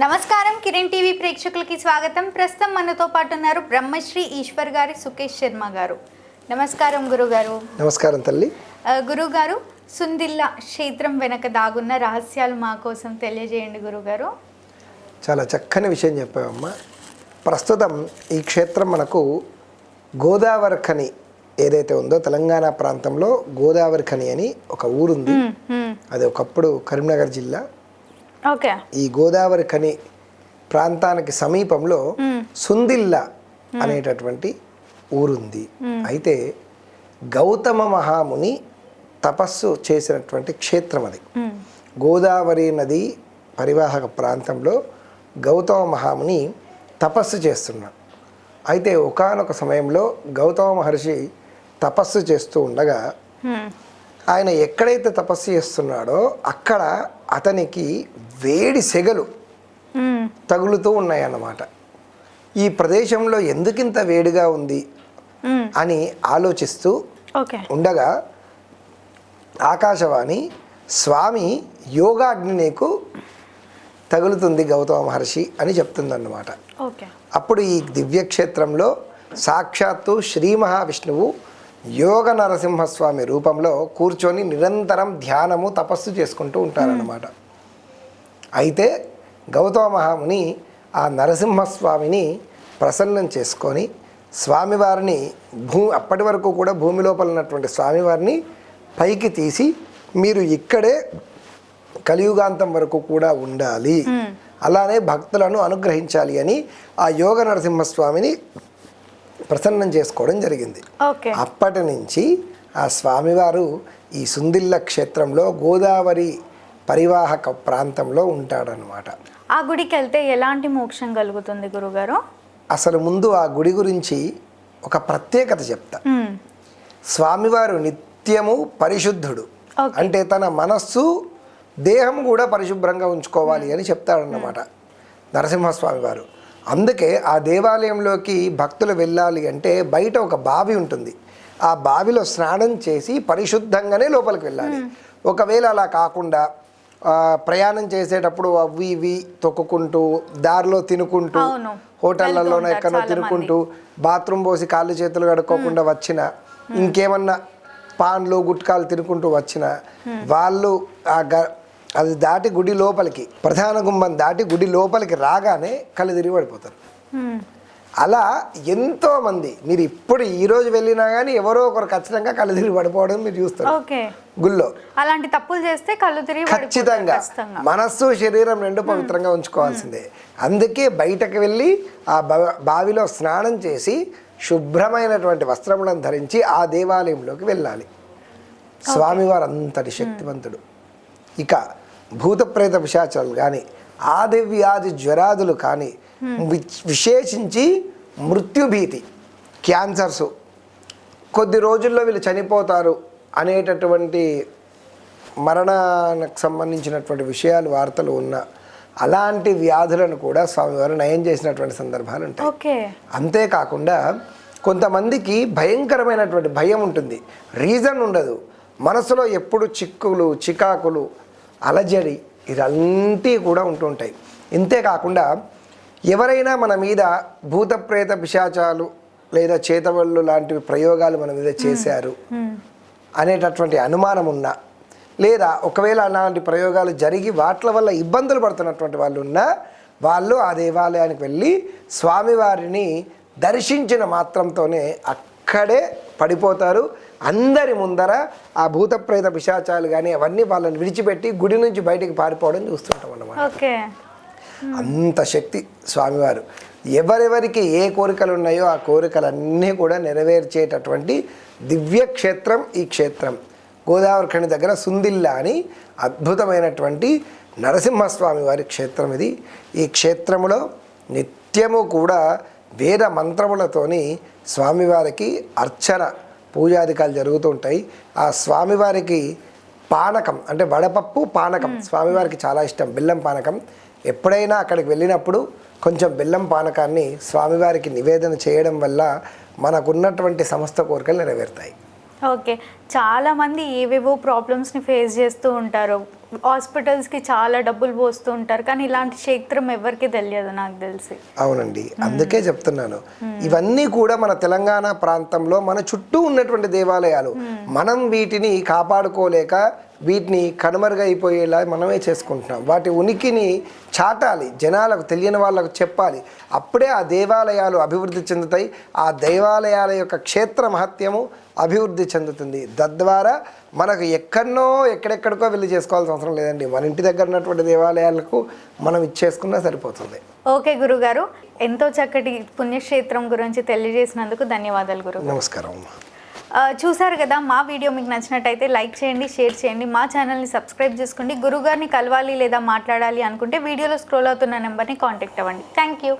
నమస్కారం కిరణ్ టీవీ ప్రేక్షకులకి స్వాగతం. ప్రస్తుతం మనతో పాటు ఉన్నారు బ్రహ్మశ్రీ ఈశ్వర్ గారి సుకేష్ శర్మ గారు. నమస్కారం గురుగారు. నమస్కారం తల్లి. గురుగారు సుందిల్ల క్షేత్రం వెనక దాగున్న రహస్యాలు మా కోసం తెలియజేయండి గురుగారు. చాలా చక్కని విషయం చెప్పావమ్మా. ప్రస్తుతం ఈ క్షేత్రం మనకు గోదావరి ఖని ఏదైతే ఉందో తెలంగాణ ప్రాంతంలో గోదావరి ఖని అని ఒక ఊరుంది. అది ఒకప్పుడు కరీంనగర్ జిల్లా. ఈ గోదావరి ఖని ప్రాంతానికి సమీపంలో సుందిల్ల అనేటటువంటి ఊరుంది. అయితే గౌతమ మహాముని తపస్సు చేసినటువంటి క్షేత్రం అది. గోదావరి నది పరివాహక ప్రాంతంలో గౌతమ మహాముని తపస్సు చేస్తున్నాడు. అయితే ఒకానొక సమయంలో గౌతమ మహర్షి తపస్సు చేస్తూ ఉండగా. ఆయన ఎక్కడైతే తపస్సు చేస్తున్నాడో అక్కడ అతనికి వేడి సెగలు. తగులుతూ ఉన్నాయన్నమాట ఈ ప్రదేశంలో ఎందుకింత వేడిగా ఉంది. అని ఆలోచిస్తూ ఉండగా ఆకాశవాణి స్వామి యోగాగ్ని నీకు తగులుతుంది గౌతమ మహర్షి అని చెప్తుందన్నమాట అప్పుడు ఈ దివ్యక్షేత్రంలో సాక్షాత్తు శ్రీ మహావిష్ణువు యోగ నరసింహస్వామి రూపంలో కూర్చొని నిరంతరం ధ్యానము తపస్సు చేసుకుంటూ ఉంటారన్నమాట. అయితే గౌతమ మహాముని ఆ నరసింహస్వామిని ప్రసన్నం చేసుకొని స్వామివారిని భూ అప్పటి వరకు కూడా భూమి లోపల ఉన్నటువంటి స్వామివారిని పైకి తీసి మీరు ఇక్కడే కలియుగాంతం వరకు కూడా ఉండాలి. అలానే భక్తులను అనుగ్రహించాలి అని ఆ యోగ నరసింహస్వామిని ప్రసన్నం చేసుకోవడం జరిగింది. అప్పటి నుంచి ఆ స్వామివారు ఈ సుందిల్ల క్షేత్రంలో గోదావరి పరివాహక ప్రాంతంలో ఉంటాడనమాట ఆ గుడికి వెళ్తే ఎలాంటి మోక్షం కలుగుతుంది గురుగారు? అసలు ముందు ఆ గుడి గురించి ఒక ప్రత్యేకత చెప్తా. స్వామివారు నిత్యము పరిశుద్ధుడు. అంటే తన మనస్సు దేహం కూడా పరిశుభ్రంగా ఉంచుకోవాలి అని చెప్తాడన్నమాట. నరసింహస్వామి వారు అందుకే ఆ దేవాలయంలోకి భక్తులు వెళ్ళాలి అంటే బయట ఒక బావి ఉంటుంది. ఆ బావిలో స్నానం చేసి పరిశుద్ధంగానే లోపలికి వెళ్ళాలి. ఒకవేళ అలా కాకుండా ప్రయాణం చేసేటప్పుడు అవి ఇవి తొక్కుకుంటూ దారిలో తినుకుంటూ. హోటళ్ళలోనో ఎక్కడో తినుకుంటూ బాత్రూమ్ పోసి కాళ్ళు చేతులు కడుక్కోకుండా వచ్చిన ఇంకేమన్నా పాన్లు గుట్కాలు తినుకుంటూ వచ్చిన వాళ్ళు ఆ గ అది దాటి గుడి లోపలికి ప్రధాన గుమ్మం దాటి గుడి లోపలికి రాగానే కళ్ళు తిరిగి పడిపోతారు. అలా ఎంతో మంది మీరు ఇప్పుడు ఈ రోజు వెళ్ళినా కానీ ఎవరో ఒకరు ఖచ్చితంగా కళ్ళు తిరిగి పడిపోవడం మీరు చూస్తారు. గుళ్ళో. అలాంటి తప్పులు చేస్తే కళ్ళు తిరిగి ఖచ్చితంగా. మనస్సు శరీరం రెండు పవిత్రంగా ఉంచుకోవాల్సిందే. అందుకే బయటకు వెళ్ళి ఆ బావిలో స్నానం చేసి శుభ్రమైనటువంటి వస్త్రములను ధరించి ఆ దేవాలయంలోకి వెళ్ళాలి. స్వామివారు అంతటి శక్తివంతుడు. ఇక భూత ప్రేత పిశాచాలు కానీ ఆది వ్యాధి జ్వరాదులు కానీ వి- విశేషించి మృత్యుభీతి క్యాన్సర్సు. కొద్ది రోజుల్లో వీళ్ళు చనిపోతారు అనేటటువంటి మరణానికి సంబంధించినటువంటి విషయాలు వార్తలు ఉన్న అలాంటి వ్యాధులను కూడా స్వామివారు నయం చేసినటువంటి సందర్భాలు ఉంటాయి. అంతేకాకుండా కొంతమందికి భయంకరమైనటువంటి భయం ఉంటుంది. రీజన్ ఉండదు. మనసులో ఎప్పుడు చిక్కులు చికాకులు అలజడి ఇదంతా కూడా ఉంటుంటాయి ఇంతేకాకుండా ఎవరైనా మన మీద భూత ప్రేత పిశాచాలు లేదా చేతబళ్ళు లాంటివి ప్రయోగాలు మన మీద చేశారు అనేటటువంటి అనుమానం ఉన్నా లేదా ఒకవేళ అలాంటి ప్రయోగాలు జరిగి వాట్ల వల్ల ఇబ్బందులు పడుతున్నటువంటి వాళ్ళు ఉన్నా వాళ్ళు ఆ దేవాలయానికి వెళ్ళి స్వామివారిని దర్శించిన మాత్రంతోనే అక్కడే పడిపోతారు. అందరి ముందర ఆ భూత ప్రేత పిశాచాలు కానీ అవన్నీ వాళ్ళని విడిచిపెట్టి గుడి నుంచి బయటికి పారిపోవడం చూస్తుంటాం అన్నమాట. అంత శక్తి స్వామివారు. ఎవరెవరికి ఏ కోరికలు ఉన్నాయో ఆ కోరికలన్నీ కూడా నెరవేర్చేటటువంటి దివ్య క్షేత్రం ఈ క్షేత్రం. గోదావరి ఖండి దగ్గర సుందిల్లా అని అద్భుతమైనటువంటి నరసింహస్వామి వారి క్షేత్రం ఇది. ఈ క్షేత్రములో నిత్యము కూడా వేద మంత్రములతోని స్వామివారికి అర్చన పూజాధికాలు జరుగుతూ ఉంటాయి ఆ స్వామివారికి పానకం అంటే వడపప్పు పానకం. స్వామివారికి చాలా ఇష్టం బెల్లం పానకం. ఎప్పుడైనా అక్కడికి వెళ్ళినప్పుడు కొంచెం బెల్లం పానకాన్ని స్వామివారికి నివేదన చేయడం వల్ల మనకున్నటువంటి సమస్త కోరికలు నెరవేరుతాయి. ఓకే. చాలా మంది ఏవేవో ప్రాబ్లమ్స్ని ఫేస్ చేస్తూ ఉంటారు. హాస్పిటల్స్కి చాలా డబ్బులు పోస్తూ ఉంటారు. కానీ ఇలాంటి క్షేత్రం ఎవరికి తెలియదు నాకు తెలిసి. అవునండి. అందుకే చెప్తున్నాను. ఇవన్నీ కూడా మన తెలంగాణ ప్రాంతంలో మన చుట్టూ ఉన్నటువంటి దేవాలయాలు. మనం వీటిని కాపాడుకోలేక వీటిని కనుమరుగైపోయేలా మనమే చేసుకుంటున్నాం. వాటి ఉనికిని చాటాలి. జనాలకు తెలియని వాళ్ళకు చెప్పాలి. అప్పుడే ఆ దేవాలయాలు అభివృద్ధి చెందుతాయి. ఆ దేవాలయాల యొక్క క్షేత్ర మహత్యము అభివృద్ధి చెందుతుంది. తద్వారా మనకు ఎక్కడనో ఎక్కడెక్కడికో వెళ్ళి చేసుకోవాల్సిన అవసరం లేదండి. మన ఇంటి దగ్గర ఉన్నటువంటి దేవాలయాలకు మనం ఇచ్చేసుకున్నా సరిపోతుంది. ఓకే గురుగారు. ఎంతో చక్కటి పుణ్యక్షేత్రం గురించి తెలియజేసినందుకు ధన్యవాదాలు గురు నమస్కారం చూసారు కదా మా వీడియో మీకు నచ్చినట్టయితే లైక్ చేయండి షేర్ చేయండి మా ఛానల్ని సబ్స్క్రైబ్ చేసుకోండి గురుగారిని కలవాలి లేదా మాట్లాడాలి అనుకుంటే వీడియోలో స్క్రోల్ అవుతున్న నెంబర్ని కాంటాక్ట్ అవ్వండి. Thank you